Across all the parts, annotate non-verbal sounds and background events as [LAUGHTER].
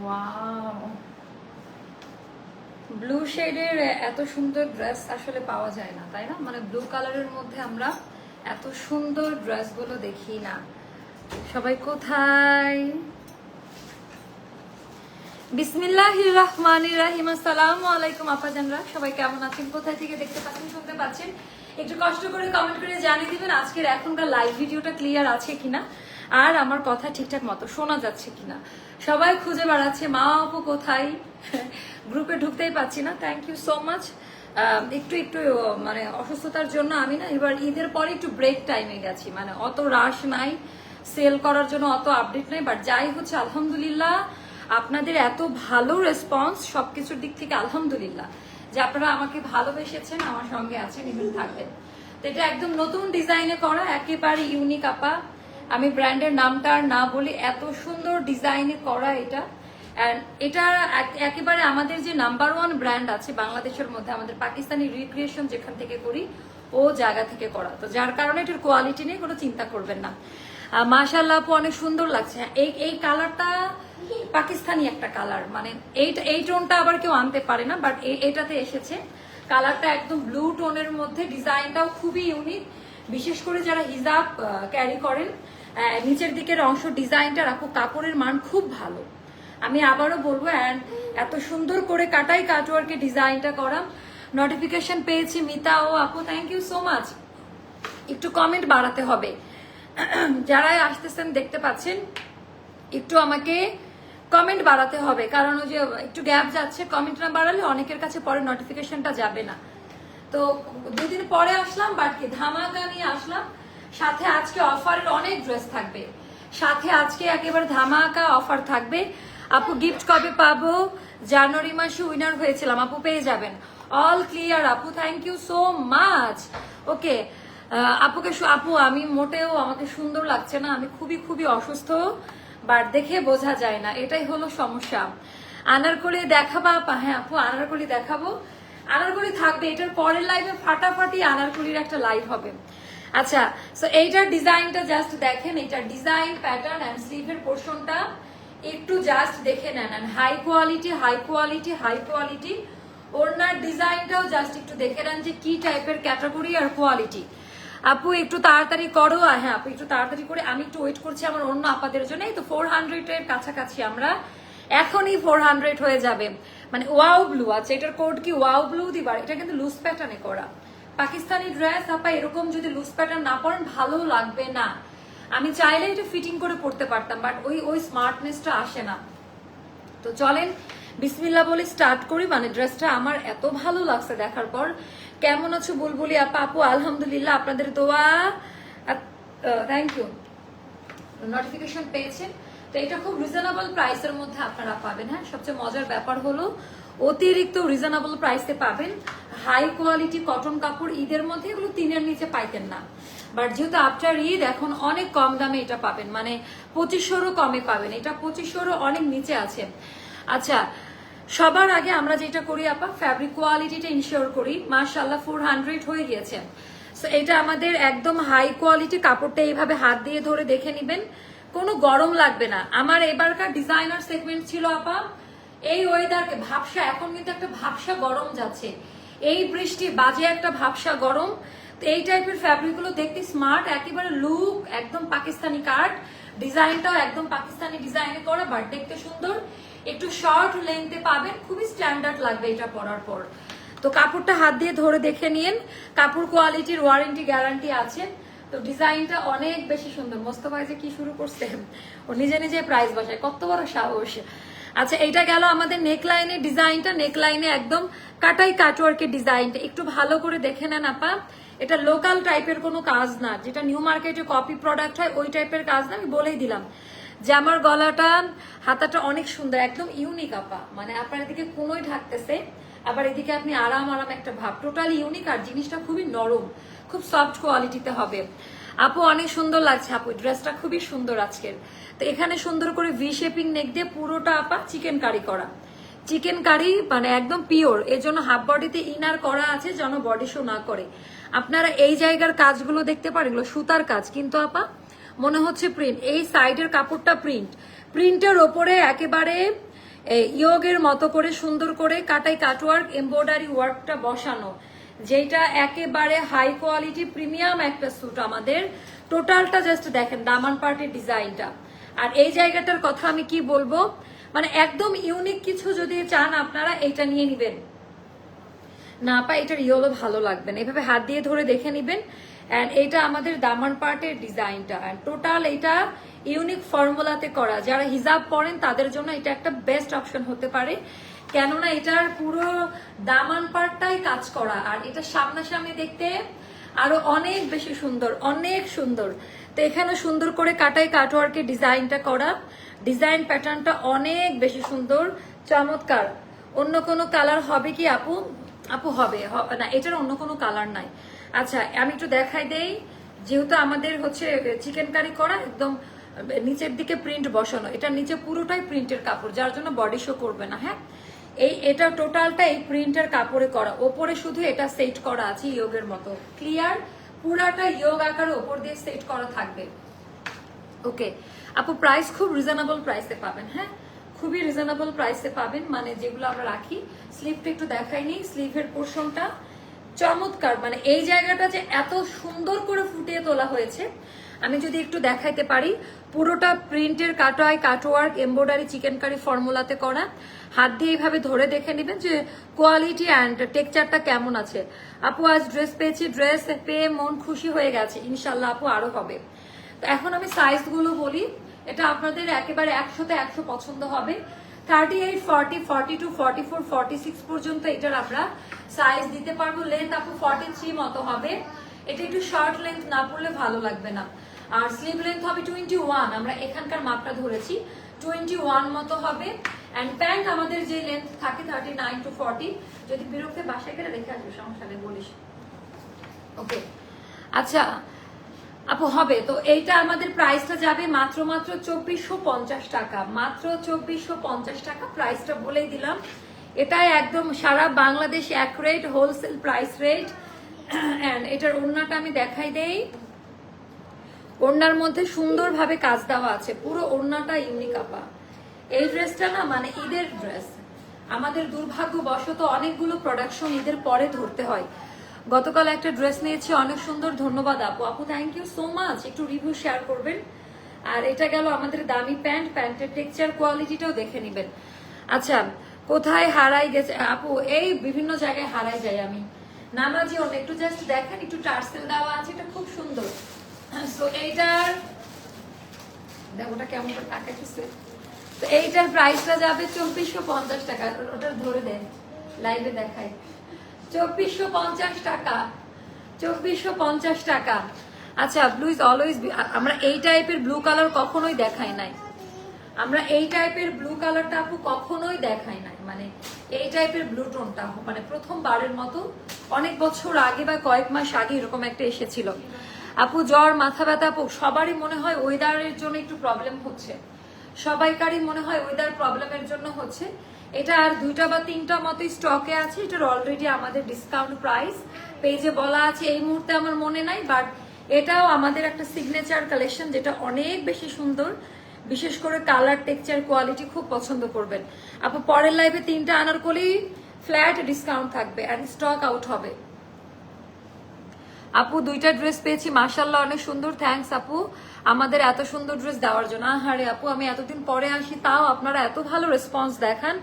Wow blue শেডের এত সুন্দর ড্রেস আসলে পাওয়া যায় না, তাই না? মানে ব্লু কালারের মধ্যে আমরা এত সুন্দর ড্রেসগুলো দেখি না। সবাই কোথায়? সবাই কেমন আছেন? কোথায় থেকে দেখতে পাচ্ছেন, শুনতে পাচ্ছেন? একটু কষ্ট করে কমেন্ট করে জানিয়ে দিবেন আজকের এখনকার লাইভ ভিডিওটা ক্লিয়ার আছে কিনা। আর আমার কথা ঠিকঠাক মতো শোনা যাচ্ছে কিনা। সবাই খুঁজে বেড়াচ্ছে, মা আপু কোথায়? গ্রুপে ঢুকতেই পাচ্ছি না থ্যাংক ইউ সো মাচ একটু একটু মানে অসুস্থতার জন্য আমি না এবার ঈদের পরে একটু ব্রেক টাইমে গেছি মানে অত রাশ নাই সেল করার জন্য অত আপডেট নাই বাট যাই হচ্ছে, আলহামদুলিল্লাহ, আপনাদের এত ভালো রেসপন্স সবকিছুর দিক থেকে আলহামদুলিল্লাহ, যে আপনারা আমাকে ভালোবেসেছেন, আমার সঙ্গে আছেন ইভেন থাকবেন। তো এটা একদম নতুন ডিজাইনে করা, একেবারে ইউনিক আপা। আমি ব্র্যান্ডের নামটা আর না বলি, এত সুন্দর ডিজাইনে করা এটা। And এটা একেবারে আমাদের যে নাম্বার ওয়ান ব্র্যান্ড আছে বাংলাদেশের মধ্যে, আমাদের পাকিস্তানি রিক্রিয়েশন যেখান থেকে করি, ও জায়গা থেকে করা। তো যার কারণে এটার কোয়ালিটি নিয়ে কোনো চিন্তা করবেন না। মাশাল্লাহ আপু, অনেক সুন্দর লাগছে। এই এই কালারটা পাকিস্তানি একটা কালার মানে এই এই টোনটা আবার কেউ আনতে পারে না বাট এটাতে এসেছে। কালারটা একদম ব্লু টোনের মধ্যে, ডিজাইনটাও খুবই ইউনিক বিশেষ করে যারা হিজাব ক্যারি করেন নিচের দিকের অংশ ডিজাইনটা রাখো, কাপড়ের মান খুব ভালো। আমি আবারও বলব অ্যান্ড এত সুন্দর করে কাটাই কাটওয়ার্কে ডিজাইনটা করা। নোটিফিকেশন পেয়েছি মিতা ও আপু থ্যাংক ইউ সো মাচ একটু কমেন্ট বাড়াতে হবে। [CLEARS THROAT] যারাই আসতেছেন, দেখতে পাচ্ছেন, একটু আমাকে কমেন্ট বাড়াতে হবে। কারণ ওই যে একটু গ্যাপ যাচ্ছে কমেন্ট না বাড়ালে অনেকের কাছে পরে নোটিফিকেশনটা যাবে না। তো দুদিন পরে আসলাম বাট কি ধামাকা নিয়ে আসলাম। সাথে আজকে অফারের অনেক ড্রেস থাকবে। সাথে আজকে একেবারে ধামাকা অফার থাকবে। আপু গিফট কবে পাবো? জানুয়ারি মাসে উইনার হয়েছিলাম, আপু পেয়ে যাবেন। অল ক্লিয়ার আপু thank you so much okay আপুকে আপু, আমি মোটেও আমাকে সুন্দর লাগছে না, আমি খুবই খুবই অসুস্থ বাট দেখে বোঝা যায় না, এটাই হলো সমস্যা। আনারকলি দেখাবা, আপা হ্যাঁ আপু, আনারকলি দেখাবো। আনারকলি থাকবে, এটার পরের লাইভে ফাটাফাটি আনারকলির একটা লাইভ হবে। আচ্ছা সো এইটার ডিজাইনটা জাস্ট দেখেন এটার ডিজাইন প্যাটার্ন অ্যান্ড স্লিভের পোর্শনটা একটু জাস্ট দেখে নেন high quality high quality high quality ওড়নার ডিজাইনটাও জাস্ট একটু দেখে নেন যে কি টাইপের ক্যাটাগরি আর কোয়ালিটি আপু, একটু তাড়াতাড়ি করো হ্যাঁ আপু, একটু তাড়াতাড়ি করে আমি একটু ওয়েট করছি আমার অন্য আপাদের জন্য। এই তো ফোর হান্ড্রেডের কাছাকাছি আমরা। এখনই ফোর হান্ড্রেড হয়ে যাবে। মানে ওয়াও ব্লু আছে এটার কোড কি? ওয়াও ব্লু দিবার, এটা কিন্তু লুজ প্যাটার্নে করা। পাকিস্তানি ড্রেস আপা, এরকম যদি লুজ প্যাটার্ন না পরেন, ভালো লাগবে না। আমি চাইলে এটা ফিটিং করে পড়তে পারতাম বাট ওই ওই স্মার্টনেসটা আসে না। তো চলেন বিসমিল্লা বলে স্টার্ট করি মানে ড্রেসটা আমার এত ভালো লাগছে দেখার পর। কেমন আছো বুলবুলি আপা, আপু? আলহামদুলিল্লাহ, আপনাদের দোয়া থ্যাংক ইউ নোটিফিকেশন পেয়েছেন। তো এটা খুব রিজনেবল প্রাইসের মধ্যে আপনারা পাবেন হ্যাঁ? সবচেয়ে মজার ব্যাপার হলো অতিরিক্ত রিজনেবল প্রাইসে পাবেন। হাই কোয়ালিটি কটন কাপড় ঈদের মধ্যে এগুলো তিনের নিচে পাইতেন না। বাট যেহেতু আফটার ঈদ, এখন অনেক কম দামে এটা পাবেন। মানে পঁচিশশোরও কমে পাবেন। এটা পঁচিশশোরও অনেক নিচে আছে। আচ্ছা সবার আগে আমরা যেটা করি আপা ফ্যাব্রিক কোয়ালিটিটা ইনশিওর করি। মার্শাল্লাহ ফোর হান্ড্রেড হয়ে গিয়েছে। সো এটা আমাদের একদম হাই কোয়ালিটি কাপড়টা এইভাবে হাত দিয়ে ধরে দেখে নিবেন। কোনো গরম লাগবে না। আমার এবারকার ডিজাইনার সেগমেন্ট ছিল আপা এই ওয়েদারকে ভাবসা, এখন কিন্তু একটা ভাবসা গরম যাচ্ছে। এই বৃষ্টি বাজে একটা ভাবসা গরম। তো এই টাইপের ফ্যাব্রিকগুলো দেখতে স্মার্ট একেবারে লুক একদম পাকিস্তানি কাট ডিজাইনটাও একদম পাকিস্তানি ডিজাইনে করা বাট দেখতে সুন্দর। একটু শর্ট লেন্থে পাবেন, খুবই স্ট্যান্ডার্ড লাগবে এটা পরার পর। তো কাপড়টা হাত দিয়ে ধরে দেখে নিন। কাপড় কোয়ালিটির ওয়ারেন্টি গ্যারান্টি আছে। তো ডিজাইনটা অনেক বেশি সুন্দর। মোস্তফাই যে কি শুরু করছে, ও নিজে নিজে প্রাইস বসায়। কত বড় সাহস। আচ্ছা এটা গেল আমাদের নেকলাইনের ডিজাইনটা নেকলাইনে একদম কাটাই কাটওয়ার্কের ডিজাইনটা একটু ভালো করে দেখে নেন আপা। এটা লোকাল টাইপের কোনো কাজ না। যেটা নিউ মার্কেটে কপি প্রোডাক্ট হয়, ওই টাইপের কাজ না, আমি বলেই দিলাম। যে আমার গলাটা, হাতাটা অনেক সুন্দর, একদম ইউনিক আপা। মানে আপনার এদিকে কোনোই ঢাকতেছে, আবার এদিকে আপনি আরাম আরাম একটা ভাব। টোটালি ইউনিক আর জিনিসটা খুবই নরম, খুব সফট কোয়ালিটিতে হবে। আপু, অনেক সুন্দর লাগছে আপু ড্রেসটা খুবই সুন্দর আজকের। তো এখানে সুন্দর করে ভি শেপিং নেক দিয়ে পুরোটা আপা চিকেন কারি করা। চিকেন কারি মানে একদম পিওর এর জন্য হাফ বডিতে ইনার করা আছে যেন বডি শো না করে। আপনারা এই জায়গার কাজগুলো দেখতে পারেন, এগুলো সুতার কাজ, কিন্তু আপা মনে হচ্ছে প্রিন্ট এই সাইডের কাপড়টা প্রিন্ট প্রিন্টের ওপরে একেবারে ইয়োগের মতো করে সুন্দর করে কাটাই কাটওয়ার্ক এমব্রয়ডারি ওয়ার্কটা বসানো। যেটা একেবারে হাই কোয়ালিটি প্রিমিয়াম একটা স্যুট আমাদের। টোটালটা জাস্ট দেখেন, দামান পার্টির ডিজাইনটা আর এই জায়গাটার কথা আমি কি বলব? মানে একদম ইউনিক কিছু যদি চান আপনারা, এইটা নিয়ে নিবেন। না পা এটার ইয়েলো ভালো লাগবে না। এভাবে হাত দিয়ে ধরে দেখে নিবেন। অ্যান্ড এটা আমাদের দামান পার্টের ডিজাইনটা। টোটাল এটা ইউনিক ফর্মুলাতে করা। যারা হিজাব পরেন, তাদের জন্য এটা একটা বেস্ট অপশন হতে পারে। কেননা এটার পুরো দামান পার্টটাই কাজ করা। আর এটা সামনাসামনি দেখতে আরও অনেক বেশি সুন্দর, অনেক সুন্দর। তো এখানে সুন্দর করে কাটাই কাটওয়ার্কের ডিজাইনটা করা। ডিজাইন প্যাটার্নটা অনেক বেশি সুন্দর, চমৎকার। অন্য কোনো কালার হবে কি আপু? আপু হবে না, এটার অন্য কোনো কালার নাই। আচ্ছা আমি একটু দেখাই দেই। যেহেতু আমাদের হচ্ছে চিকেন কারি করা, একদম নিচের দিকে প্রিন্ট বসানো। এটা নিচে পুরোটাই প্রিন্টের কাপড়, যার জন্য বডি শো করবে না হ্যাঁ? এই, এটা টোটালটা এই প্রিন্টের কাপড়ে করা। ওপরে শুধু এটা সেট করা আছে ইয়োগের মতো। ক্লিয়ার পুরাটা ইয়োগ আকারে ওপর দিয়ে সেট করা থাকবে। ওকে আপু প্রাইস খুব রিজনেবল প্রাইসে পাবেন হ্যাঁ? খুবই রিজনেবল প্রাইসে পাবেন মানে যেগুলো আমরা রাখি। স্লিভটা একটু দেখাই দেখাইনি স্লিভের পোর্শনটা চমৎকার মানে এই জায়গাটা যে এত সুন্দর করে ফুটিয়ে তোলা হয়েছে, আমি যদি একটু দেখাইতে পারি পুরোটা প্রিন্টের কাটোয়ায় কাটোয়ার্ক এমব্রয়ডারি চিকেন কারি ফর্মুলাতে করা। হাত দিয়ে এইভাবে ধরে দেখে নেবেন যে কোয়ালিটি অ্যান্ড টেক্সচারটা কেমন আছে। আপু, আজ ড্রেস পেয়েছি ড্রেস পেয়ে মন খুশি হয়ে গেছে। ইনশাল্লাহ আপু, আরও হবে। তো এখন আমি সাইজগুলো বলি। এটা আপনাদের একেবারে একশোতে একশো পছন্দ হবে। Thirty eight forty forty two forty four forty six পর্যন্ত এটার আমরা সাইজ দিতে পারব। লেন্থ আপু ফর্টি থ্রি মতো হবে। এটা একটু শর্ট লেন্থ না পড়লে ভালো লাগবে না। আর স্লিভ লেন্থ হবে টোয়েন্টি ওয়ান আমরা এখানকার মাপটা ধরেছি টোয়েন্টি ওয়ান মতো হবে। অ্যান্ড প্যান্ট আমাদের যে লেন্থ থাকে থার্টি নাইন টু ফর্টি যদি বিরক্তে বাসায় গেলে রেখে আসবে, সমস্যা নেই, বলিস। ওকে আচ্ছা আপু, হবে। তো এইটা আমাদের প্রাইসটা যাবে মাত্র মাত্র চব্বিশশো পঞ্চাশ টাকা। মাত্র চব্বিশশো পঞ্চাশ টাকা প্রাইসটা বলেই দিলাম। এটা একদম সারা বাংলাদেশ এক rate wholesale price rate and এটার ওড়নাটা আমি দেখাই দেই। ওড়নার মধ্যে সুন্দরভাবে কাজ দেওয়া আছে। পুরো ওড়নাটা ইউনিক আপা। এই ড্রেসটা না মানে ঈদের ড্রেস আমাদের দুর্ভাগ্যবশত অনেকগুলো প্রোডাকশন ঈদের পরে ধরতে হয়। গতকাল একটা ড্রেস নিয়েছি, অনেক সুন্দর। ধন্যবাদ, আপু। আপু থ্যাংক ইউ সো মাচ একটু রিভিউ শেয়ার করবেন। আর এটা গেল আমাদের দামি প্যান্ট। প্যান্টের টেক্সচার কোয়ালিটিটাও দেখে নেবেন। আচ্ছা কোথায় হারাই গেছে? আপু, এই বিভিন্ন জায়গায় হারাই যাই আমি। নামাজি অনেক একটু জাস্ট দেখেন, একটু টার্সেল দেওয়া আছে, এটা খুব সুন্দর। সো এইটার ওটা কেমন টাকা তো এইটার প্রাইসটা যাবে চব্বিশশো পঞ্চাশ টাকা। ওটা ধরে দেন লাইভে দেখাই। চব্বিশশো পঞ্চাশ টাকা। চব্বিশশো পঞ্চাশ টাকা। আচ্ছা ব্লু ইজ অলওয়েজ আমরা এই টাইপের ব্লু কালার কখনোই দেখাই নাই। আমরা এই টাইপের ব্লু কালারটা আপু কখনোই দেখাই নাই। মানে এই টাইপের ব্লু টোনটা মানে প্রথমবারের মতো অনেক বছর আগে বা কয়েক মাস আগে এরকম একটা এসেছিল। আপু, জ্বর, মাথা ব্যথা, আপু, সবারই মনে হয় ওয়েদারের জন্য একটু প্রবলেম হচ্ছে। সবাইকারই মনে হয় ওয়েদার প্রবলেমের জন্য হচ্ছে। এটা আর দুইটা বা তিনটা মতো স্টকে আছে, এটার অলরেডি আমাদের ডিসকাউন্ট প্রাইস পেজে বলা আছে। এই মুহূর্তে আমার মনে নাই বাট এটাও আমাদের একটা সিগনেচার কালেকশন যেটা অনেক বেশি সুন্দর। বিশেষ করে কালার টেক্সচার কোয়ালিটি খুব পছন্দ করবেন। আপু, পরের লাইভে তিনটা আনার করলেই ফ্ল্যাট ডিসকাউন্ট থাকবে আর স্টক আউট হবে। আপু, দুইটা ড্রেস পেয়েছি। মাশাল্লাহ অনেক সুন্দর। থ্যাঙ্কস আপু। আমাদের এত সুন্দর ড্রেস দেওয়ার জন্য। আহারে, আপু, আমি এতদিন পরে আসি, তাও আপনারা এত ভালো রেসপন্স দেখান।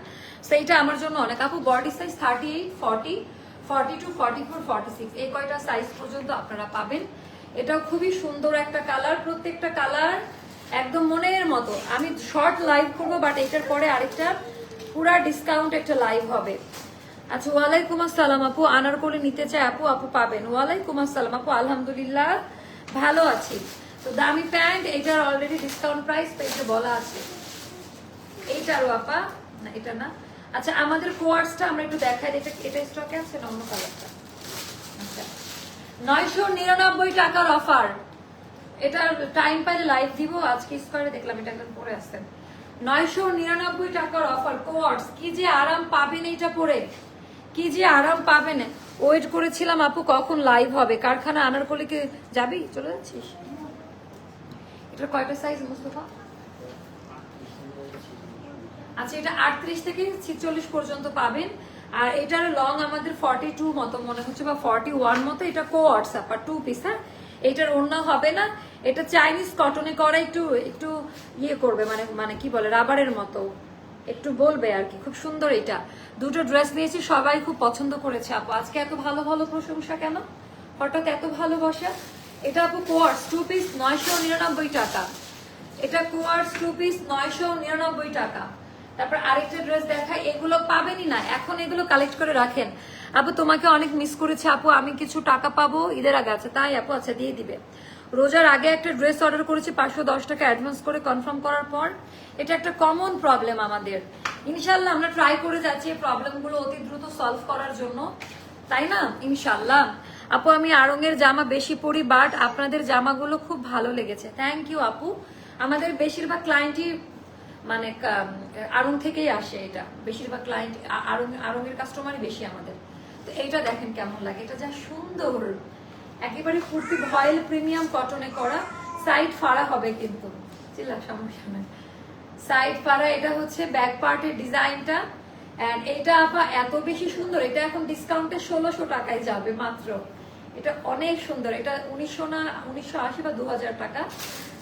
সেইটা আমার জন্য অনেক। আপু body size thirty eight forty forty two forty four forty six এই কয়টা সাইজ পর্যন্ত আপনারা পাবেন। এটাও খুবই সুন্দর একটা কালার প্রত্যেকটা কালার একদম মনের মতো। আমি শর্ট লাইভ করব বাট এটার পরে আরেকটা পুরা ডিসকাউন্ট একটা লাইভ হবে। আচ্ছা ওয়ালাইকুম আসসালাম আপু। আনারকলি নিতে চাই আপু আপু পাবেন। ওয়ালাইকুম আসসালাম আপু, আলহামদুলিল্লাহ ভালো আছি। তো দামি প্যান্ট, এটার অলরেডি ডিসকাউন্ট প্রাইস পেজে বলা আছে। এইটারও আপা? না, এটা না। আচ্ছা আমাদের কোয়ার্সটা আমরা একটু দেখাই, এটা এটা স্টকে আছে না অন্য কালারটা আচ্ছা। নয়শো নিরানব্বই টাকার অফার এটা টাইম পাইলে লাইভ দিব, আজকে স্কোয়ারে দেখলাম, এটা একদম পরে আসতেন নয়শো নিরানব্বই টাকার অফার কোয়ার্স কি যে আরাম পাবেন এইটা পরে। কি যে আরাম পাবেন ওয়েট করেছিলাম আপু, কখন লাইভ হবে? কারখানা আনারকলিকে যাবি? চলে যাচ্ছিস? এটার কয়টা সাইজ মুস্তফা? আচ্ছা এটা আটত্রিশ থেকে ছিচল্লিশ পর্যন্ত পাবেন। আর এটার লং আমাদের ফর্টি টু মতো, মনে হচ্ছে বা ফর্টি ওয়ান মতো। এটা কো হোয়াটসঅ্যাপ আর টু পিস হ্যাঁ? এটার অন্য হবে না। এটা চাইনিজ কটনে করা একটু একটু ইয়ে করবে মানে মানে কি বলে রাবারের মতো। একটু বলবে আর কি, খুব সুন্দর এটা। দুটো ড্রেস নিয়েছি, সবাই খুব পছন্দ করেছে। আপু, আজকে এত ভালো ভালো প্রশংসা কেন? হঠাৎ এত ভালোবাসা? এটা আপু কোয়ার্স টু পিস নয়শো নিরানব্বই টাকা। এটা কোয়ার্স টু পিস নয়শো নিরানব্বই টাকা। তারপর আরেকটা ড্রেস দেখায় এগুলো পাবেনই না। এখন এগুলো কালেক্ট করে রাখেন। আপু, তোমাকে অনেক মিস করেছে আপু। আমি কিছু টাকা পাবো, ঈদের আগে আছে। তাই আপু আচ্ছা দিয়ে দিবে। রোজার আগে একটা ড্রেস অর্ডার করেছি, পাঁচশো দশ টাকা অ্যাডভান্স করে কনফার্ম করার পর। এটা একটা কমন প্রবলেম আমাদের। ইনশাল্লাহ আমরা ট্রাই করে যাচ্ছি এই প্রবলেমগুলো অতি দ্রুত সলভ করার জন্য। তাই না? ইনশাল্লাহ। আপু, আমি আড়ঙের জামা বেশি পরি বাট আপনাদের জামাগুলো খুব ভালো লেগেছে। থ্যাংক ইউ আপু। আমাদের বেশিরভাগ ক্লায়েন্টই মানে আড়ং থেকেই আসে এটা। বেশিরভাগ ক্লায়েন্ট আড়ং, আড়ঙের কাস্টমারই বেশি আমাদের। তো এইটা দেখেন কেমন লাগে। এটা যা সুন্দর। একেবারে কুর্তি ভয়েল প্রিমিয়াম কটনে করা। সাইড ফাড়া হবে কিন্তু। সমস্যা নেই। সাইড ফাড়া, এটা হচ্ছে ব্যাক পার্টের ডিজাইনটা। এন্ড এটা আপা এত বেশি সুন্দর, এটা এখন ডিসকাউন্টে ষোলোশো টাকায় যাবে মাত্র। এটা অনেক সুন্দর। এটা উনিশশো না, উনিশশো আশি বা দু হাজার টাকা।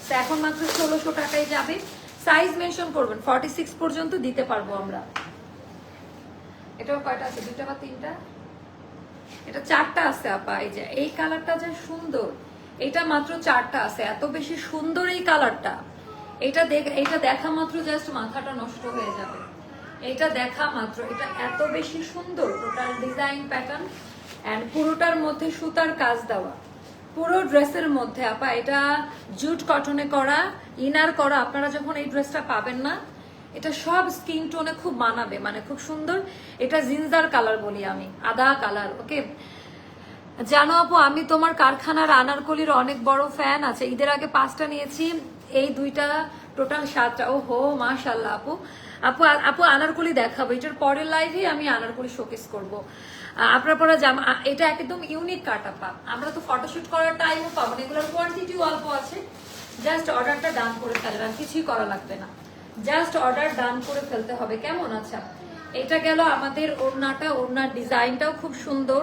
তো এখন মাত্র ষোলোশো টাকায় যাবে। সাইজ মেনশন করবেন ফর্টি সিক্স পর্যন্ত দিতে পারব আমরা। এটাও কয়টা আছে? দুটা বা তিনটা? এটা চারটা আছে, আপা, এই যে, এই কালারটা যে সুন্দর, এটা মাত্র চারটা আছে, এত বেশি সুন্দর এই কালারটা। এটা দেখ, এটা দেখা মাত্র জাস্ট মাথাটা নষ্ট হয়ে যাবে। এটা দেখা মাত্র, এটা এত বেশি সুন্দর টোটাল ডিজাইন প্যাটার্ন এন্ড পুরোটার মধ্যে সুতার কাজ দেওয়া। পুরো ড্রেসের মধ্যে, আপা, এটা জুট কটনে করা ইনার করা, আপনারা যখন এই ড্রেসটা পাবেন না এটা সব স্কিন টোনে খুব মানাবে মানে খুব সুন্দর। এটা জিন্সার কালার বলি আমি, আদা কালার, ওকে? জানো আপু, আমি তোমার কারখানার আনারকলির অনেক বড় ফ্যান আছে। ঈদের আগে পাঁচটা নিয়েছি, এই দুইটা টোটাল সাতটা। ও হো মাশাল্লাহ আপু। আপু আপু আনারকলি দেখাবো, এটার পরের লাইভে আমি আনারকলি শোকেস করব। আপনার পরা জামা এটা একদম ইউনিক কাট আপা। আমরা তো ফটোশুট করার টাইমও পাবো এগুলোর কোয়ান্টিটিও অল্প আছে। জাস্ট অর্ডারটা ডান করে ফেলবেন, কিছুই করা লাগবে না। জাস্ট অর্ডার ডান করে ফেলতে হবে। কেমন? আচ্ছা এটা গেল আমাদের ওড়নাটা, ওড়নার ডিজাইনটাও খুব সুন্দর।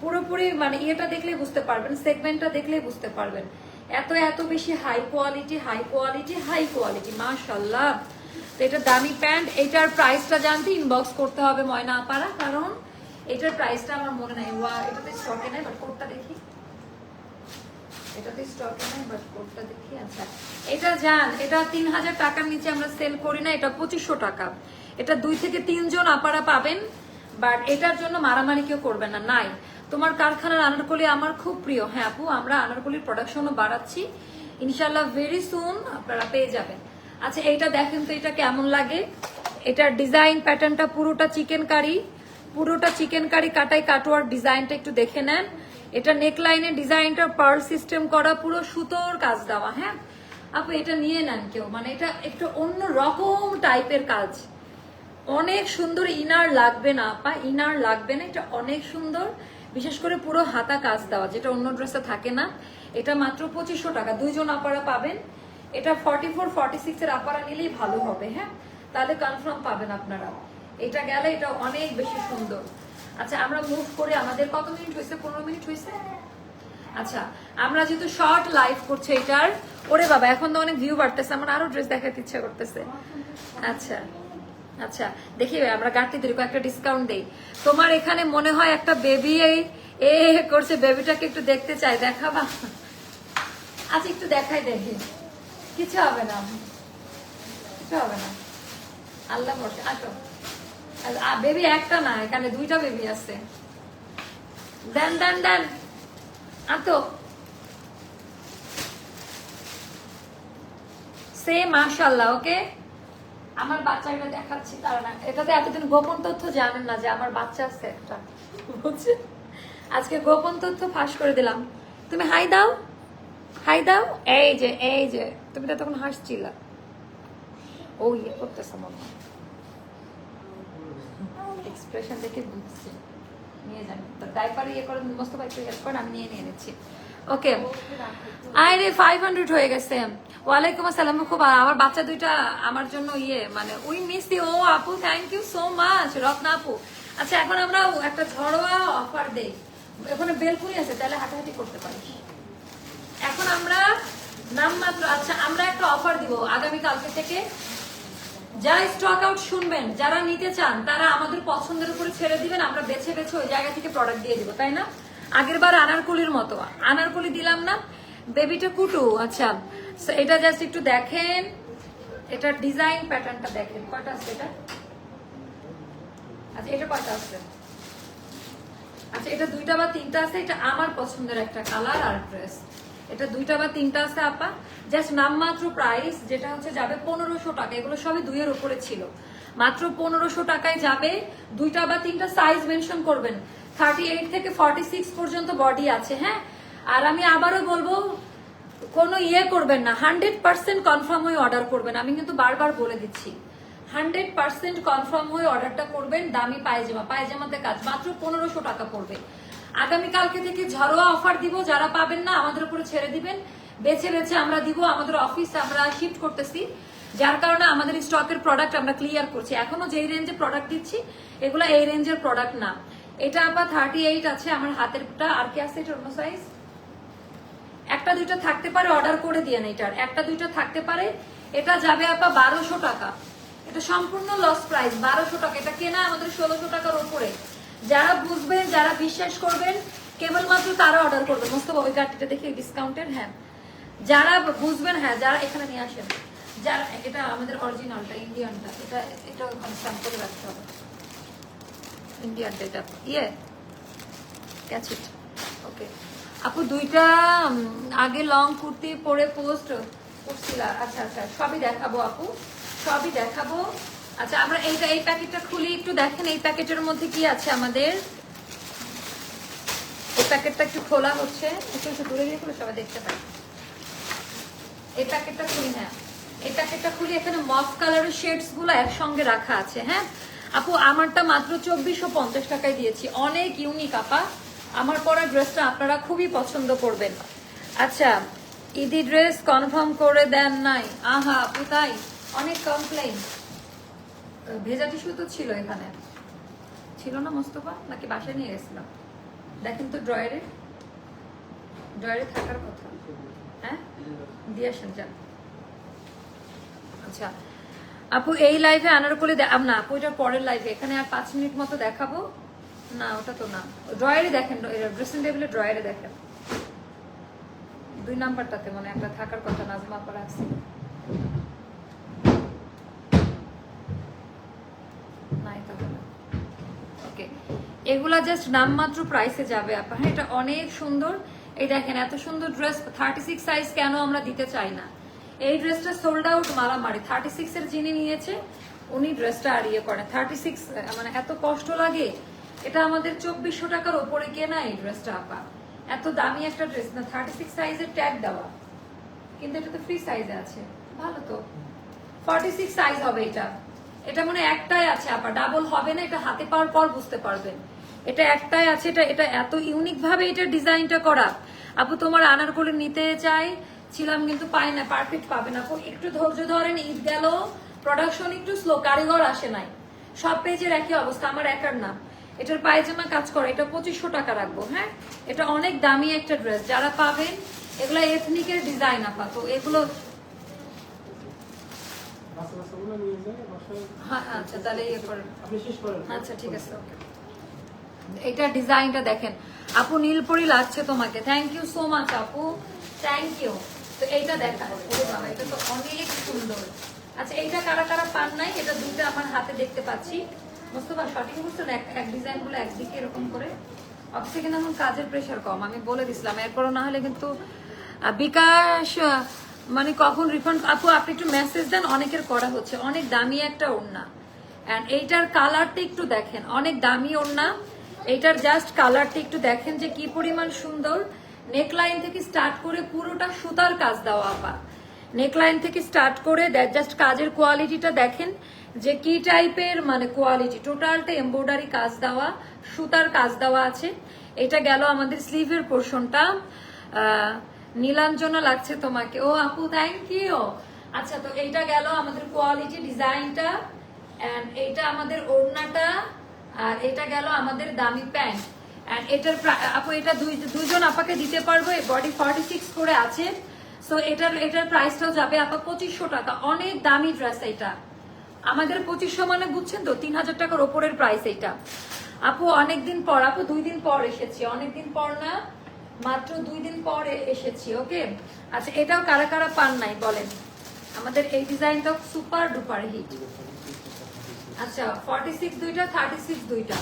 পুরোপুরি মানে ইয়েটা দেখলেই বুঝতে পারবেন সেগমেন্টটা দেখলেই বুঝতে পারবেন। এত এত বেশি high quality high quality high quality মাশাল্লাহ তো এটা দামি প্যান্ট, এটার প্রাইসটা জানতে ইনবক্স করতে হবে ময়না আপারা, কারণ এটার প্রাইসটা আমার মনে নাই। ওয়া, এটাতে স্টকে নেই বাট কোডটা দেখি। দেখি আচ্ছা। এটা এটা তিন হাজার টাকার নিচে আমরা সেল করি না, এটা পঁচিশশো টাকা। এটা দুই থেকে তিনজন পাবেন বাট এটার জন্য মারামারি কেউ করবেন না, নাই। তোমার কারখানার আনারকলি আমার খুব প্রিয়। হ্যাঁ আপু, আমরা আনারকলির প্রোডাকশনও বাড়াচ্ছি। ইনশাল্লাহ ভেরি সুন আপনারা পেয়ে যাবেন। আচ্ছা এইটা দেখেন তো এটা কেমন লাগে। এটার ডিজাইন প্যাটার্নটা পুরোটা চিকেন কারি পুরোটা চিকেন কারি কাটাই, কাটোয়ার ডিজাইনটা একটু দেখে নেন। এটা নেকলাইনের ডিজাইনটা পার্ল সিস্টেম করা, পুরো সুতোর কাজ দেওয়া হ্যাঁ? আপু, এটা নিয়ে নেন কেউ। মানে এটা একটু অন্য রকম টাইপের কাজ। অনেক সুন্দর ইনার লাগবে না, আপা ইনার লাগবে না, এটা অনেক সুন্দর। বিশেষ করে পুরো হাতা কাজ দেওয়া, যেটা অন্য ড্রেসে থাকে না। এটা মাত্র পঁচিশশো টাকা। দুইজন আপারা পাবেন। এটা ফর্টি ফোর ফর্টি সিক্স এর আপারা নিলেই ভালো হবে হ্যাঁ? তাহলে কনফার্ম পাবেন আপনারা। এটা গেলে এটা অনেক বেশি সুন্দর। আচ্ছা আমরা মুভ করে আমাদের কত মিনিট হয়েছে? পনেরো মিনিট হয়েছে? আচ্ছা আমরা যেহেতু শর্ট লাইভ করছে এটার, ওরে বাবা, এখন তো অনেক ভিউ বাড়তেছে, আমার আরও ড্রেস দেখাতে ইচ্ছা করতেছে। আচ্ছা আচ্ছা দেখি, আমরা গাড়তে একটা ডিসকাউন্ট দেই। তোমার এখানে মনে হয় একটা বেবি এই, এ করছে বেবিটাকে একটু দেখতে চাই, দেখাবা? আচ্ছা একটু দেখাই দেখি। কিছু হবে না। কিছু হবে না। আল্লাহ বসে আসো। বেবি একটা না, এখানে দুইটা বেবি আছে। দেন দেন দেন। আতো সে মাশাল্লাহ ওকে আমার বাচ্চাটা দেখাচ্ছি, তারা না এটাতে এতদিন গোপন তথ্য জানেন না যে আমার বাচ্চা আছে একটা। আজকে গোপন তথ্য ফাঁস করে দিলাম। তুমি হাই দাও হাই দাও। এই যে এই যে, তুমি তো তখন হাসছিলা। ও ইয়ে করতেছে মনে হয়। এক্সপ্রেশন দেখে বুঝছি। নিয়ে যান তো ডাইপার ইয়ে করে মোস্তফা একটু হেল্প করেন, আমি নিয়ে নিয়ে নিচ্ছি ওকে আরে ফাইভ হান্ড্রেড হয়ে গেছে। ওয়ালাইকুম আসসালাম খুব, আমার বাচ্চা দুইটা আমার জন্য ইয়ে মানে উই মিস ইউ ও আপু thank you so much Ratna আপু। আচ্ছা এখন আমরা একটা ঝড়োয়া অফার দেই। ওখানে বেলকুনি আছে, তাহলে হাঁটাহাঁটি করতে পারি এখন আমরা নামমাত্র আচ্ছা আমরা একটা অফার দিব আগামী কালকে থেকে। যারা স্টক আউট শুনবেন, যারা নিতে চান, তারা আমাদের পছন্দের উপরে ছেড়ে দিবেন, আমরা বেছে বেছে ওই জায়গা থেকে প্রোডাক্ট দিয়ে দিব, তাই না? আগের বার আনারকুলির মতো, আনারকলি দিলাম না, বেবিটা কুটু আচ্ছা এটা জাস্ট একটু দেখেন, এটা ডিজাইন প্যাটার্নটা দেখেন, কয়টা আছে এটা? আচ্ছা এটা কয়টা আছে? আচ্ছা এটা দুইটা বা তিনটা আছে, এটা আমার পছন্দের একটা কালার আর ড্রেস এটা দুইটা বা তিনটা আছে, আপা। জাস্ট নামমাত্র প্রাইস যেটা হচ্ছে যাবে পনেরোশো টাকা। এগুলো সবই দুইয়ের উপরে ছিল। মাত্র পনেরোশো টাকায় যাবে দুইটা বা তিনটা সাইজ মেনশন করবেন। থার্টি এইট থেকে ফর্টি সিক্স পর্যন্ত বডি আছে হ্যাঁ? আর আমি আবারও বলব, কোনো ইয়ে করবেন না। হান্ড্রেড পার্সেন্ট কনফার্ম হয়ে অর্ডার করবেন। আমি কিন্তু বারবার বলে দিচ্ছি। হান্ড্রেড পার্সেন্ট কনফার্ম হয়ে অর্ডারটা করবেন, দামি পায়জামা। পায়জামাতে কাজ। মাত্র পনেরোশো টাকা পড়বে। আগামীকালকে থেকে ঝরোয়া অফার দিব, যারা পাবেন না আমাদের উপরে ছেড়ে দিবেন। বেছে বেছে আমরা দিব আমাদের অফিস, আমরা শিফট করতেছি। যার কারণে আমাদের স্টকের প্রোডাক্ট আমরা ক্লিয়ার করছি। এখনও যেই রেঞ্জে প্রোডাক্ট দিচ্ছি, এগুলো এই রেঞ্জের প্রোডাক্ট না। এটা আবার থার্টি এইট আছে, আমার হাতেরটা আর কি আছে এটা অন্য সাইজ একটা দুইটা থাকতে পারে অর্ডার করে দিয়ে এটার। একটা দুইটা থাকতে পারে, এটা যাবে আপা বারোশো টাকা। এটা সম্পূর্ণ লস প্রাইস বারোশো টাকা। এটা কেনা আমাদের ষোলোশো টাকার উপরে। যারা বুঝবেন, যারা বিশ্বাস করবেন, কেবলমাত্র তারা অর্ডার করবেন মোস্তফা ওই কার্ডটা দেখি ডিসকাউন্টের হ্যাঁ। যারা বুঝবেন হ্যাঁ যারা এখানে নিয়ে আসেন, যারা, এটা আমাদের অরিজিনালটা ইন্ডিয়ানটা, এটা এটা ওখানে স্যাম্পলে রাখতে হবে। ইন্ডিয়ানটা, এটা ইয়ে ক্যাচ ইট ওকে আপু, দুইটা আগে লং কুর্তি, পরে পোস্ট করছিল আচ্ছা আচ্ছা সবই দেখাবো আপু, সবই দেখাবো। আচ্ছা আমরা এইটা এই প্যাকেটটা খুলি, একটু দেখেন এই প্যাকেটের মধ্যে কি আছে আমাদের। এই প্যাকেটটা একটু খোলা হচ্ছে। একটু একটু দূরে গিয়ে খুলে সবাই দেখতে পাই এই প্যাকেটটা খুলি হ্যাঁ। এই প্যাকেটটা খুলি, এখানে মফ কালারের শেডসগুলো একসঙ্গে রাখা আছে হ্যাঁ। আপু, আমারটা মাত্র চব্বিশশো পঞ্চাশ টাকায় দিয়েছি। অনেক ইউনিক, আপা। আমার পরা ড্রেসটা আপনারা খুবই পছন্দ করবেন। আচ্ছা ইদি ড্রেস কনফার্ম করে দেন নাই। আহা, আপু, তাই। অনেক কমপ্লেন ভেজা টিস্যু তো ছিল এখানে। ছিল না মোস্তফা? নাকি বাসায় নিয়ে গেছিলাম? দেখেন তো ড্রয়ারে। ড্রয়ারে থাকার কথা। হ্যাঁ? দিয়ে আসেন, যান। আচ্ছা। আপু, এই লাইভে আনারকলি না, আপু এটার পরের লাইভে এখানে আর পাঁচ মিনিট মতো দেখাবো। না, ওটা তো না। ড্রয়ারে দেখেন ড্রেসিং টেবিলে ড্রয়ারে দেখেন। দুই নাম্বারটাতে মানে একটা থাকার কথা, নাজমা পর আছে নাই তাহলে ওকে এগুলা জাস্ট নামমাত্র প্রাইসে যাবে, আপা। হ্যাঁ এটা অনেক সুন্দর। এই দেখেন, এত সুন্দর ড্রেস থার্টি সিক্স সাইজ কেন আমরা দিতে চাই না? এই ড্রেসটা সোল্ড আউট মারামারি থার্টি সিক্স এর যিনি নিয়েছে, উনি ড্রেসটা আর ইয়ে করেন থার্টি সিক্স মানে এত কষ্ট লাগে। এটা আমাদের চব্বিশশো টাকার ওপরে কেনা এই ড্রেসটা আপা। এত দামি একটা ড্রেস না। থার্টি সিক্স সাইজের ট্যাগ দেওয়া। কিন্তু এটা তো ফ্রি সাইজে আছে। ভালো তো। ফর্টি সিক্স সাইজ হবে এটা। এটা মনে একটাই আছে, আপা। ডাবল হবে না, এটা হাতে পাওয়ার পর বুঝতে পারবেন। এটা একটাই আছে এটা এটা এত ইউনিক ভাবে এটা ডিজাইনটা করা। আপু তোমার আনার করে নিতে চাই ছিলাম কিন্তু পাই না পারফেক্ট পাবেন আপু। একটু ধৈর্য ধরেন ঈদ গেল প্রোডাকশন একটু স্লো কারিগর আসে নাই। সব পেজের একই অবস্থা আমার একার না। এটার পায়জামা কাজ করে এটা পঁচিশশো টাকা রাখব হ্যাঁ? এটা অনেক দামি একটা ড্রেস যারা পাবেন এগুলো এথনিকের ডিজাইন আপা তো এগুলো হ্যাঁ আচ্ছা তাহলে ইয়ে করেন। আচ্ছা ঠিক আছে ওকে। এটা ডিজাইনটা দেখেন। আপু নীলপরি লাগছে তোমাকে। থ্যাংক ইউ সো মাচ আপু। থ্যাংক ইউ তো এইটা দেখা এটা তো অনেক সুন্দর। আচ্ছা এইটা কারা কারা পান নাই? এটা দুইটা আমার হাতে দেখতে পাচ্ছি। সঠিক এক এক ডিজাইনগুলো একদিকে এরকম করে? এখন কাজের প্রেশার কম। আমি বলে দিছিলাম, এরপরও না হলে কিন্তু বিকাশ মানে কখন রিফান্ড আপু, আপনি একটু মেসেজ দেন, অনেকের করা হচ্ছে। অনেক দামি একটা ওড়না। অ্যান্ড এইটার কালারটা একটু দেখেন। অনেক দামি ওড়না। এইটার জাস্ট কালারটা একটু দেখেন যে কি পরিমাণ সুন্দর। নেকলাইন থেকে স্টার্ট করে পুরোটা সুতার কাজ দেওয়া আপা নেকলাইন থেকে স্টার্ট করে জাস্ট কাজের কোয়ালিটিটা দেখেন যে কি টাইপের মানে কোয়ালিটি টোটালটা এমব্রয়ডারি কাজ দেওয়া, সুতার কাজ দেওয়া আছে। এটা গেল আমাদের স্লিভের পোর্শনটা নীলাঞ্জনা লাগছে তোমাকে। ও আপু থ্যাংক ইউ আচ্ছা তো এইটা গেল আমাদের কোয়ালিটি ডিজাইনটা এন্ড এইটা আমাদের ওড়নাটা। আর এটা গেল আমাদের দামি প্যান্ট। এন্ড এটার আপু, এটা দুই দুইজন আপাকে দিতে পারব বডি ফর্টি সিক্স করে আছে। সো এটার এটার প্রাইসটাও যাবে আপা পঁচিশশো টাকা। অনেক দামি ড্রেস এটা। আমাদের পঁচিশশো মানে বুঝছেন তো, তিন হাজার টাকার ওপরের প্রাইস এইটা আপু, অনেকদিন পর, আপু, দুই দিন পর এসেছি। অনেকদিন পর না, মাত্র দুই দিন পর এসেছি, ওকে? আচ্ছা এটাও কারা কারা পান নাই বলেন? আমাদের এই ডিজাইনটাও সুপার ডুপার হিট আচ্ছা ফর্টি সিক্স দুইটা থার্টি সিক্স দুইটা।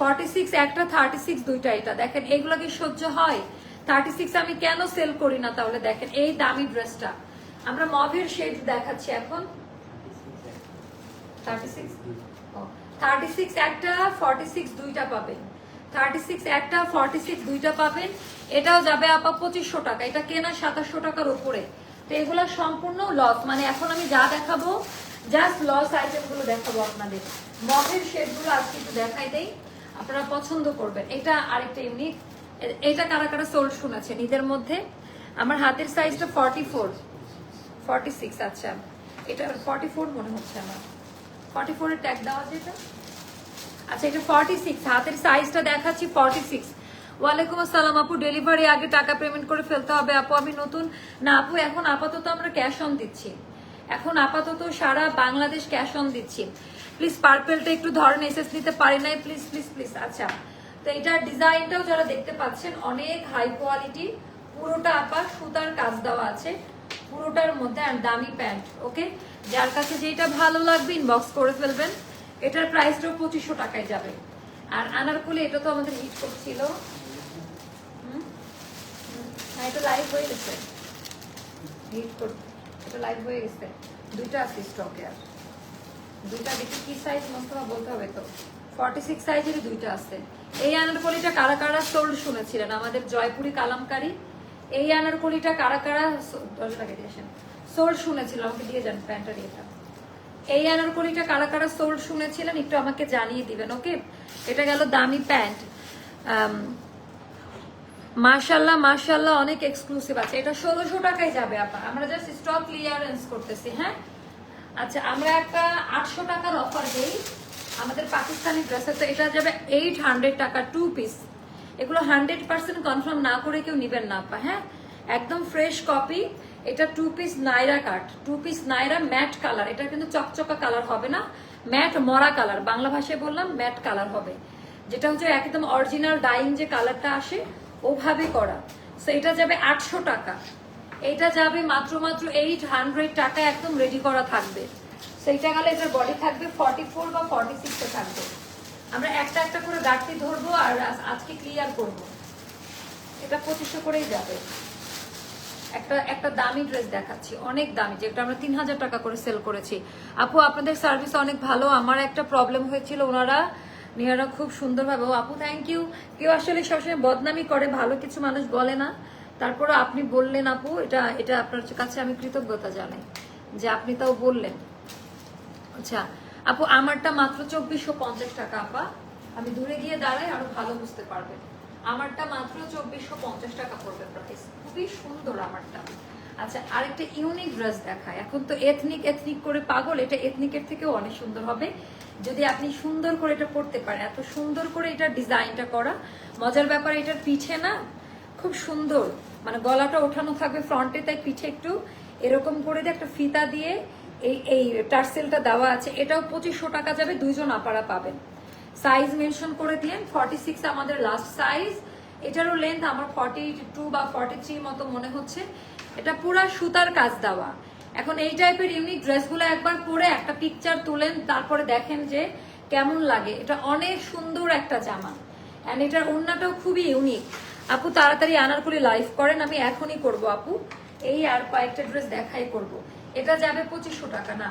ফর্টি সিক্স একটা থার্টি সিক্স দুইটা এটা। দেখেন, এগুলো কি সহ্য হয়? থার্টি সিক্স আমি কেন সেল করি না তাহলে? দেখেন, এই দামি ড্রেসটা আমরা মভের শেড দেখাচ্ছি এখন। থার্টি সিক্স থার্টি সিক্স একটা ফর্টি সিক্স দুইটা পাবেন। থার্টি সিক্স একটা ফর্টি সিক্স দুইটা পাবেন। এটাও যাবে টাকা। এটা কেনা সাতাশশো টাকার উপরে। তো এগুলো সম্পূর্ণ লস মানে এখন আমি যা দেখাবো জাস্ট লস আইটেমগুলো দেখাবো আপনাদের। মগের শেডগুলো আজকে একটু দেখাই দেই। আপনারা পছন্দ করবেন। এটা আরেকটা ইউনিক। এটা কারা কারা সোল্ড শুনেছেন? ঈদের মধ্যে। আমার হাতের সাইজটা ফর্টি ফোর ফর্টি সিক্স আচ্ছা। এটা ফর্টি ফোর মনে হচ্ছে আমার। ফর্টি ফোরের ট্যাগ দেওয়া যেটা আচ্ছা এটা ফর্টি সিক্স হাতের সাইজটা দেখাচ্ছি ফর্টি সিক্স ওয়ালাইকুম আসসালাম আপু। ডেলিভারি আগে টাকা পেমেন্ট করে ফেলতে হবে। আপু, আমি নতুন। না, আপু, এখন আপাতত আমরা ক্যাশ অন দিচ্ছি। এখন আপাতত সারা বাংলাদেশ ক্যাশ অন দিচ্ছি। প্লিজ পার্পেলটা একটু ধরেন এসএস নিতে পারি নাই প্লিজ প্লিজ প্লিজ আচ্ছা তো এটার ডিজাইনটাও যারা দেখতে পাচ্ছেন, অনেক হাই কোয়ালিটি পুরোটা আপা সুতার কাজ দেওয়া আছে। পুরোটার মধ্যে আর দামি প্যান্ট ওকে যার কাছে যেটা ভালো লাগবে ইনবক্স করে ফেলবেন। এটার প্রাইসটাও পঁচিশশো টাকায় যাবে। আর আনারকুলি, এটা তো আমাদের হিট করছিল হ্যাঁ এটা লাইভ হয়ে গেছে। হিট কর এটা লাইভ হয়ে গেছে, দুইটা আছে স্টকে আর দুইটা দেখি কি সাইজ মোস্তফা বলতে হবে তো। ফর্টি সিক্স সাইজেরই দুইটা আছে। এই আনারকলিটা কারা কারা সোল্ড শুনেছিলেন? আমাদের জয়পুরি কালামকারী, এই আনারকলিটা কারা কারা দশ টাকা দিয়েছেন সোল্ড শুনেছিল, আমাকে দিয়ে যান প্যান্টটা দিয়ে। এই আনারকলিটা কারা কারা সোল্ড শুনেছিলেন, একটু আমাকে জানিয়ে দিবেন ওকে এটা গেল দামি প্যান্ট। মাশাল্লাহ মাশাল্লাহ অনেক এক্সক্লুসিভ আছে। এটা ষোলোশো টাকায় যাবে, আপা। আমরা জাস্ট স্টক ক্লিয়ারেন্স করতেছি হ্যাঁ? আচ্ছা আমরা একটা আটশো টাকার অফার দিই। আমাদের পাকিস্তানি ড্রেসে তো এটা যাবে এইট হান্ড্রেড টাকা টু পিস এগুলো হান্ড্রেড পার্সেন্ট কনফার্ম না করে কেউ নিবেন না, আপা হ্যাঁ? একদম ফ্রেশ কপি এটা two piece Naira cut two piece Naira matte colour এটা কিন্তু চকচকা কালার হবে না। ম্যাট মরা কালার বাংলা ভাষায় বললাম ম্যাট কালার হবে। যেটা হচ্ছে একদম অরিজিনাল ডাইং যে কালারটা আসে ওভাবে করা। সো এটা যাবে আটশো টাকা। এটা যাবে মাত্র মাত্র এইট হান্ড্রেড টাকা একদম রেডি করা থাকবে। সেইটা গেলে এটার বডি থাকবে ফর্টি ফোর বা ফর্টি সিক্সে থাকবে। আমরা একটা একটা করে গাড়তি ধরবো আর আজকে ক্লিয়ার করব। এটা পঁচিশশো করেই যাবে। একটা একটা দামি ড্রেস দেখাচ্ছি। অনেক দামি, যেটা আমরা তিন হাজার টাকা করে সেল করেছি। আপু, আপনাদের সার্ভিস অনেক ভালো। আমার একটা প্রবলেম হয়েছিল, ওনারা নিয়ারা খুব সুন্দরভাবে, ও আপু থ্যাংক ইউ কেউ আসলে সবসময় বদনামি করে, ভালো কিছু মানুষ বলে না। তারপরে আপনি বললেন, আপু, এটা এটা আপনার কাছে আমি কৃতজ্ঞতা জানাই যে আপনি তাও বললেন। আচ্ছা আপু, আমারটা মাত্র চব্বিশশো পঞ্চাশ টাকা, আপা। আমি দূরে গিয়ে দাঁড়াই, আরও ভালো বুঝতে পারবেন। আমারটা মাত্র চব্বিশশো পঞ্চাশ টাকা পড়বে প্রাইস খুবই সুন্দর আমারটা। আচ্ছা আরেকটা ইউনিক ড্রেস দেখায় এখন তো এথনিক এথনিক করে পাগল, এটা এথনিকের থেকেও অনেক সুন্দর হবে। যদি আপনি সুন্দর করে এটা পড়তে পারেন, এত সুন্দর করে এটা ডিজাইনটা করা, মজার ব্যাপার এটার পিঠে না খুব সুন্দর। মানে গলাটা ওঠানো থাকবে ফ্রন্টে তাই পিঠে একটু এরকম করে একটা ফিতা দিয়ে এই এই টার্সেলটা দেওয়া আছে। এটাও পঁচিশশো টাকা যাবে, দুইজন আপারা পাবেন। সাইজ মেনশন করে দিয়ে ফর্টি সিক্স আমাদের লাস্ট সাইজ এটারও লেন্থ আমার ফর্টি টু বা ফর্টি মতো মনে হচ্ছে। এটা পুরা সুতার কাজ দেওয়া। এখন এই টাইপের ইউনিক ড্রেসগুলো একবার পরে একটা পিকচার তুলেন, তারপরে দেখেন যে কেমন লাগে। এটা অনেক সুন্দর একটা জামা। অ্যান্ড এটার ওড়নাটাও খুবই ইউনিক আপু, তাড়াতাড়ি আনারকুলি লাইভ করেন, আমি এখনই করব আপু। এই আর কয়েকটা ড্রেস দেখাই করব। এটা যাবে পঁচিশশো টাকা, না।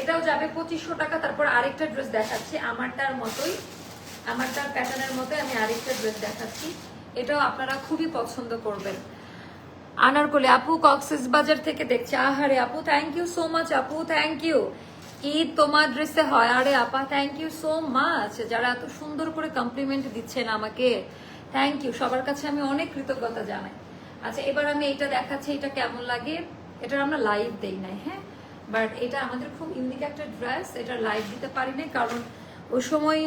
এটাও যাবে পঁচিশশো টাকা, তারপর আরেকটা ড্রেস দেখাচ্ছি। আমারটার মতোই, আমারটার প্যাটার্নের মতোই আমি আরেকটা ড্রেস দেখাচ্ছি। এটাও আপনারা খুবই পছন্দ করবেন। আনারকলি, আপু, কক্সেস বাজার থেকে দেখছি। আহারে, আপু থ্যাংক ইউ সো মাচ আপু থ্যাংক ইউ ঈদ তোমার ড্রেসে হয়? আরে, আপা থ্যাংক ইউ সো মাচ যারা এত সুন্দর করে কমপ্লিমেন্ট দিচ্ছেন আমাকে থ্যাংক ইউ সবার কাছে আমি অনেক কৃতজ্ঞতা জানাই। আচ্ছা এবার আমি এটা দেখাচ্ছি, এটা কেমন লাগে? এটার আমরা লাইভ দেই নাই হ্যাঁ? বাট এটা আমাদের খুব ইউনিক একটা ড্রেস এটা লাইভ দিতে পারি নাই, কারণ ওই সময়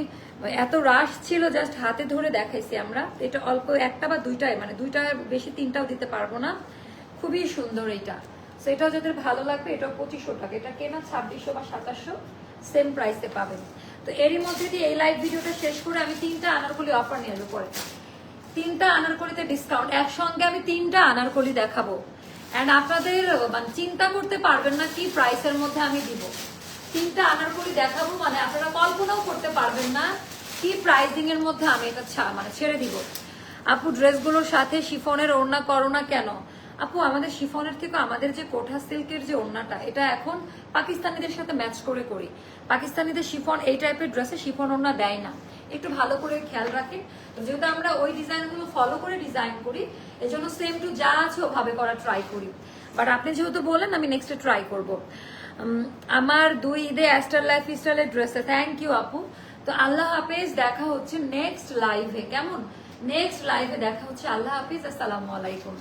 এত রাশ ছিল জাস্ট হাতে ধরে দেখাইছি আমরা। এটা অল্প একটা বা দুইটাই মানে দুইটা বেশি তিনটাও দিতে পারব না। খুবই সুন্দর এটা। তো এটাও যাদের ভালো লাগবে এটা পঁচিশশো টাকা। এটা কেনা ছাব্বিশশো বা সাতাশশো সেম প্রাইসে পাবেন। তো এরই মধ্যে দিয়ে এই লাইভ ভিডিওটা শেষ করে আমি তিনটা আনারকলি অফার নিয়ে আসব পরে। তিনটা আনারকলিতে ডিসকাউন্ট একসঙ্গে আমি তিনটা আনারকলি দেখাবো। অ্যান্ড আপনাদের মানে চিন্তা করতে পারবেন না কি প্রাইসের মধ্যে আমি দিব। তিনটা আনারকলি দেখাবো মানে আপনারা কল্পনাও করতে পারবেন না কি প্রাইসিং এর মধ্যে আমি এটা মানে ছেড়ে দিব? আপু, ড্রেসগুলোর সাথে শিফনের ওড়না করো না কেন? আপু, আমাদের শিফনের থেকে আমাদের যে কোঠা সিল্কের যে ওড়নাটা, এটা এখন পাকিস্তানিদের সাথে ম্যাচ করে করি। পাকিস্তানিদের শিফন, এই টাইপের ড্রেসে শিফন ওড়না দেয় না। একটু ভালো করে খেয়াল রাখেন। যেহেতু আমরা ওই ডিজাইনগুলো ফলো করে ডিজাইন করি, এজন্য সেম টু যা আছে ওভাবে করা ট্রাই করি। বাট আপনি যেহেতু বলেন আমি নেক্সটে ট্রাই করব। আমার দুই ঈদে অ্যাস্টার লাইফ স্টাইলের ড্রেসে থ্যাংক ইউ আপু। তো আল্লাহ হাফেজ, দেখা হচ্ছে নেক্সট লাইভে কেমন? নেক্সট লাইভে দেখা হচ্ছে। আল্লাহ হাফিজ, আসসালামু আলাইকুম।